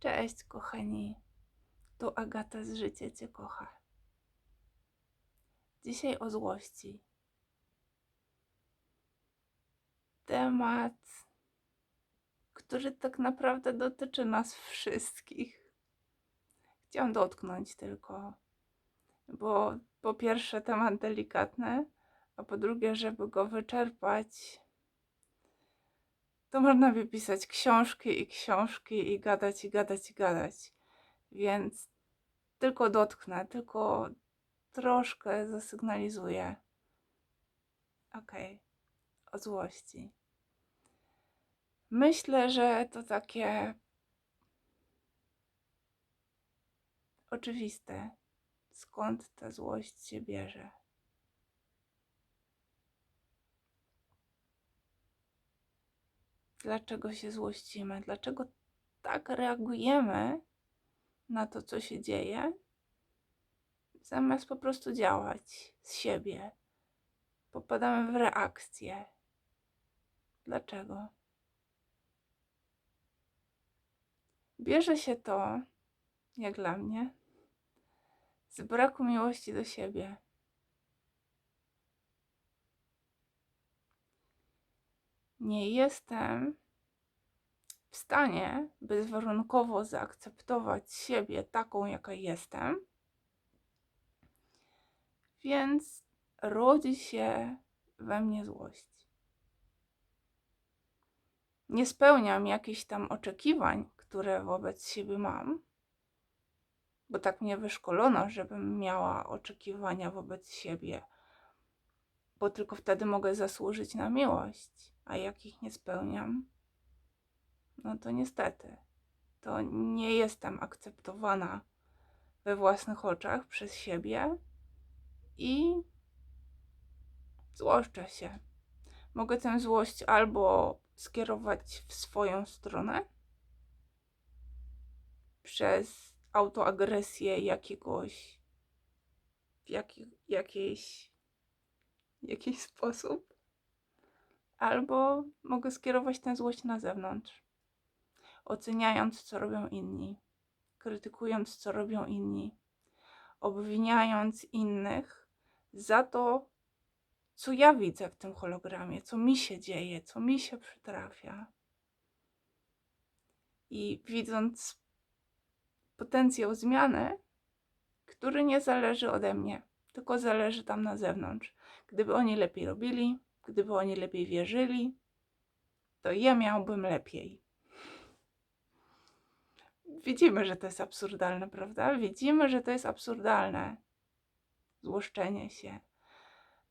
Cześć, kochani. Tu Agata z Życie Cię kocha. Dzisiaj o złości. Temat, który tak naprawdę dotyczy nas wszystkich. Chciałam dotknąć tylko, bo po pierwsze temat delikatny, a po drugie, żeby go wyczerpać, to można by pisać książki i książki i gadać i gadać i gadać. Więc tylko dotknę, tylko troszkę zasygnalizuję. Okej, okay. o złości. Myślę, że to takie oczywiste, skąd ta złość się bierze. Dlaczego się złościmy, dlaczego tak reagujemy na to, co się dzieje, zamiast po prostu działać z siebie. Popadamy w reakcję. Dlaczego? Bierze się to, jak dla mnie, z braku miłości do siebie. Nie jestem w stanie bezwarunkowo zaakceptować siebie taką, jaka jestem, więc rodzi się we mnie złość. Nie spełniam jakichś tam oczekiwań, które wobec siebie mam, bo tak mnie wyszkolono, żebym miała oczekiwania wobec siebie, bo tylko wtedy mogę zasłużyć na miłość a jak ich nie spełniam, no to niestety, to nie jestem akceptowana we własnych oczach przez siebie i złoszczę się. Mogę tę złość albo skierować w swoją stronę przez autoagresję jakiegoś w jaki, jakiejś, jakiś sposób, albo mogę skierować tę złość na zewnątrz, oceniając, co robią inni, krytykując, co robią inni, obwiniając innych za to, co ja widzę w tym hologramie, co mi się dzieje, co mi się przytrafia. I widząc potencjał zmiany, który nie zależy ode mnie, tylko zależy tam na zewnątrz. Gdyby oni lepiej robili, Gdyby oni lepiej wierzyli, to ja miałbym lepiej. Widzimy, że to jest absurdalne, prawda? Widzimy, że to jest absurdalne. Złoszczenie się.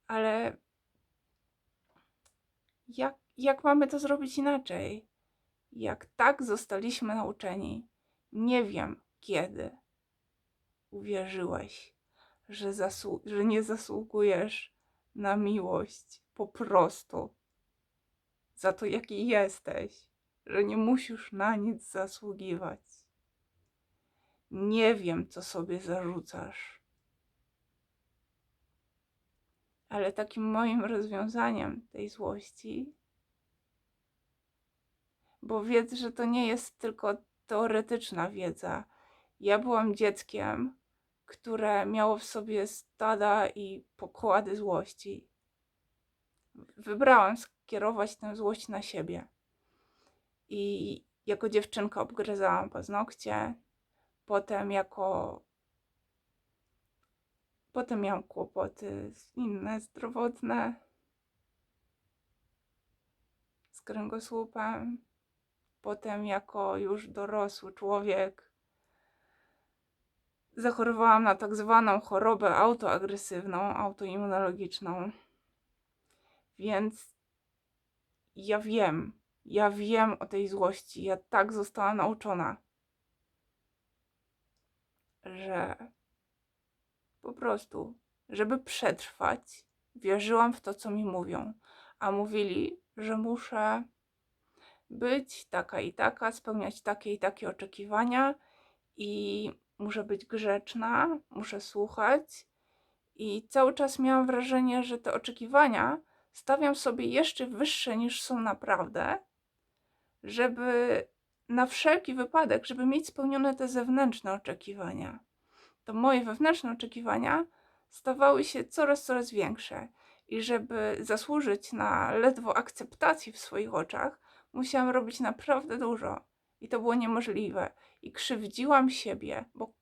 Ale jak, jak mamy to zrobić inaczej? Jak tak zostaliśmy nauczeni, nie wiem kiedy uwierzyłeś, że, że nie zasługujesz na miłość, po prostu za to, jaki jesteś, że nie musisz na nic zasługiwać. Nie wiem, co sobie zarzucasz. Ale takim moim rozwiązaniem tej złości, bo wiedz, że to nie jest tylko teoretyczna wiedza. Ja byłam dzieckiem, które miało w sobie stada i pokłady złości wybrałam skierować tę złość na siebie. I jako dziewczynka obgryzałam paznokcie, potem jako potem miałam kłopoty inne, zdrowotne, z kręgosłupem. Potem jako już dorosły człowiek zachorowałam na tak zwaną chorobę autoagresywną, autoimmunologiczną. Więc ja wiem, ja wiem o tej złości. Ja tak zostałam nauczona, że po prostu, żeby przetrwać, wierzyłam w to, co mi mówią. A mówili, że muszę być taka i taka, spełniać takie i takie oczekiwania i muszę być grzeczna, muszę słuchać. I cały czas miałam wrażenie, że te oczekiwania stawiam sobie jeszcze wyższe niż są naprawdę, żeby na wszelki wypadek, żeby mieć spełnione te zewnętrzne oczekiwania, to moje wewnętrzne oczekiwania stawały się coraz, coraz większe. I żeby zasłużyć na ledwo akceptację w swoich oczach, musiałam robić naprawdę dużo. I to było niemożliwe. I krzywdziłam siebie, bo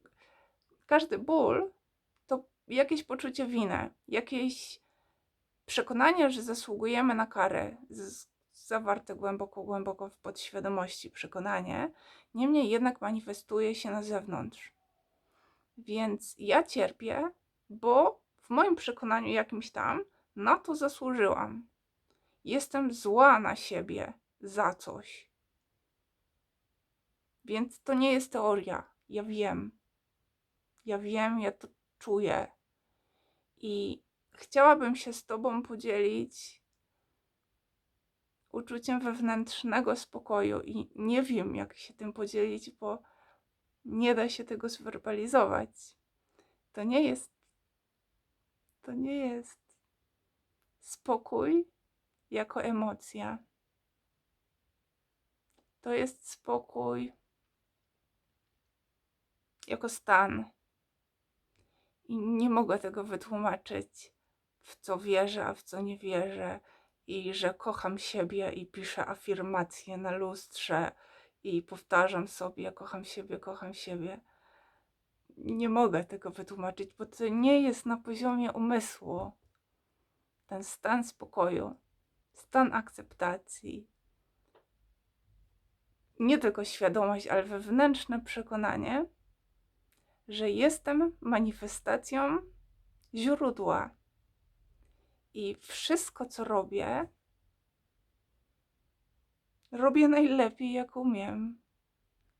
każdy ból to jakieś poczucie winy, jakieś przekonanie, że zasługujemy na karę, zawarte głęboko, głęboko w podświadomości przekonanie, niemniej jednak manifestuje się na zewnątrz. Więc ja cierpię, bo w moim przekonaniu jakimś tam na to zasłużyłam. Jestem zła na siebie za coś. Więc to nie jest teoria. Ja wiem. Ja wiem, ja to czuję. I chciałabym się z Tobą podzielić uczuciem wewnętrznego spokoju. I nie wiem, jak się tym podzielić, bo nie da się tego zwerbalizować. To nie jest. To nie jest spokój jako emocja. To jest spokój jako stan. I nie mogę tego wytłumaczyć, w co wierzę, a w co nie wierzę. I że kocham siebie i piszę afirmacje na lustrze i powtarzam sobie: kocham siebie, kocham siebie. Nie mogę tego wytłumaczyć, bo to nie jest na poziomie umysłu. Ten stan spokoju, stan akceptacji, nie tylko świadomość, ale wewnętrzne przekonanie, że jestem manifestacją źródła. I wszystko, co robię, robię najlepiej, jak umiem.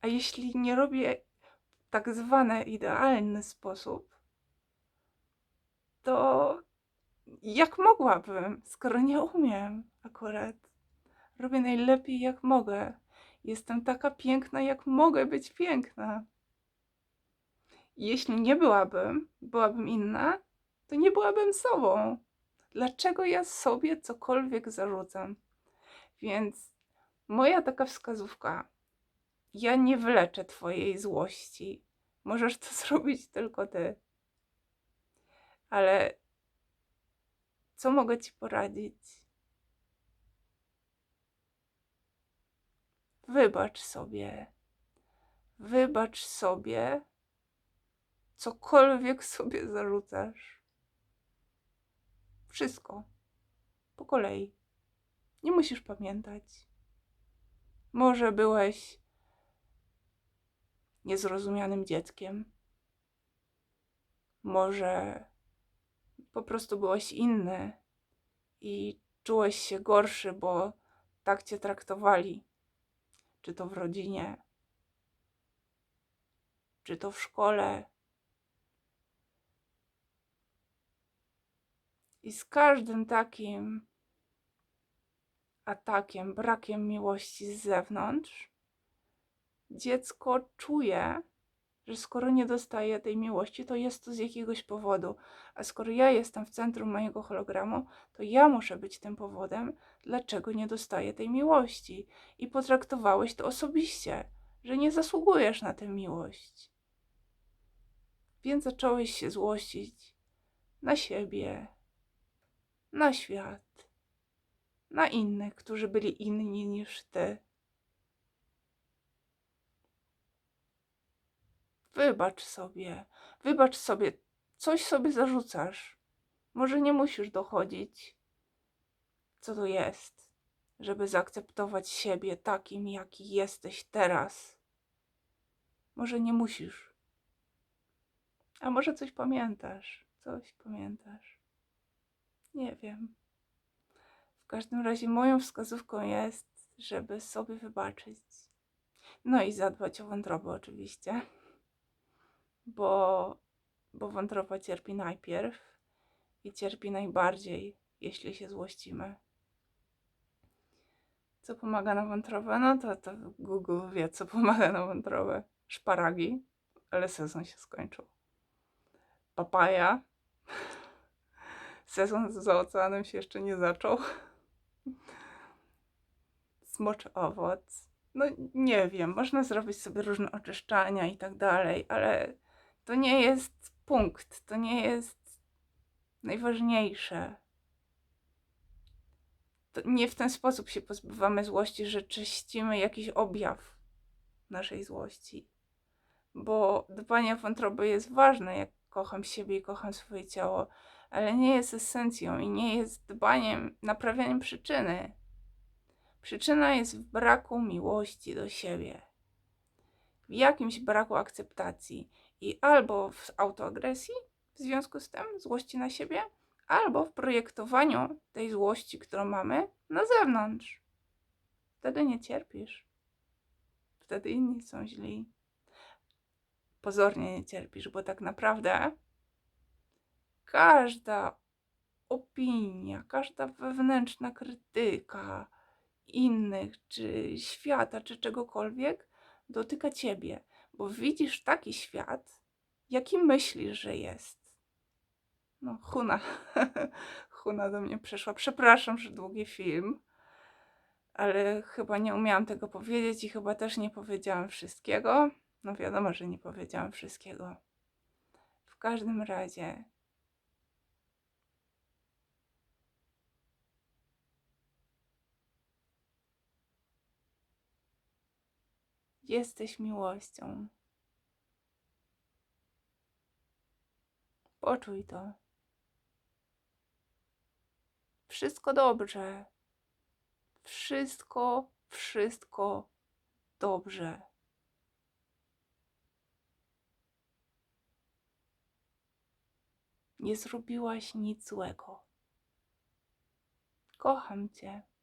A jeśli nie robię w tak zwany idealny sposób, to jak mogłabym, skoro nie umiem akurat? Robię najlepiej, jak mogę. Jestem taka piękna, jak mogę być piękna. Jeśli nie byłabym, byłabym inna, to nie byłabym sobą. Dlaczego ja sobie cokolwiek zarzucam? Więc moja taka wskazówka. Ja nie wyleczę Twojej złości. Możesz to zrobić tylko Ty. Ale co mogę Ci poradzić? Wybacz sobie. Wybacz sobie cokolwiek sobie zarzucasz. Wszystko. Po kolei. Nie musisz pamiętać. Może byłeś niezrozumianym dzieckiem. Może po prostu byłeś inny i czułeś się gorszy, bo tak cię traktowali. Czy to w rodzinie, czy to w szkole. I z każdym takim atakiem, brakiem miłości z zewnątrz, dziecko czuje, że skoro nie dostaje tej miłości, to jest to z jakiegoś powodu. A skoro ja jestem w centrum mojego hologramu, to ja muszę być tym powodem, dlaczego nie dostaję tej miłości. I potraktowałeś to osobiście, że nie zasługujesz na tę miłość. Więc zacząłeś się złościć na siebie, na świat, na innych, którzy byli inni niż ty. Wybacz sobie, wybacz sobie, coś sobie zarzucasz. Może nie musisz dochodzić, co to jest, żeby zaakceptować siebie takim, jaki jesteś teraz. Może nie musisz. A może coś pamiętasz, coś pamiętasz. Nie wiem. W każdym razie moją wskazówką jest, żeby sobie wybaczyć. No i zadbać o wątrobę oczywiście bo, bo wątroba cierpi najpierw i cierpi najbardziej, jeśli się złościmy. Co pomaga na wątrobę? No to, to Google wie, co pomaga na wątrobę. Szparagi, ale sezon się skończył. Papaja. Sezon za oceanem się jeszcze nie zaczął. Smoczy owoc, no nie wiem, można zrobić sobie różne oczyszczania i tak dalej, ale to nie jest punkt, to nie jest najważniejsze. To nie w ten sposób się pozbywamy złości, że czyścimy jakiś objaw naszej złości. Bo dbanie o wątrobę jest ważne, jak kocham siebie i kocham swoje ciało, ale nie jest esencją i nie jest dbaniem, naprawianiem przyczyny. Przyczyna jest w braku miłości do siebie, w jakimś braku akceptacji i albo w autoagresji w związku z tym, złości na siebie, albo w projektowaniu tej złości, którą mamy, na zewnątrz. Wtedy nie cierpisz. Wtedy inni są źli. Pozornie nie cierpisz, bo tak naprawdę każda opinia, każda wewnętrzna krytyka innych, czy świata, czy czegokolwiek, dotyka ciebie, bo widzisz taki świat, jaki myślisz, że jest. No, Huna. Huna do mnie przeszła. Przepraszam, że długi film, ale chyba nie umiałam tego powiedzieć i chyba też nie powiedziałam wszystkiego. No wiadomo, że nie powiedziałam wszystkiego. W każdym razie. Jesteś miłością. Poczuj to. Wszystko dobrze. Wszystko, wszystko dobrze. Nie zrobiłaś nic złego. Kocham cię.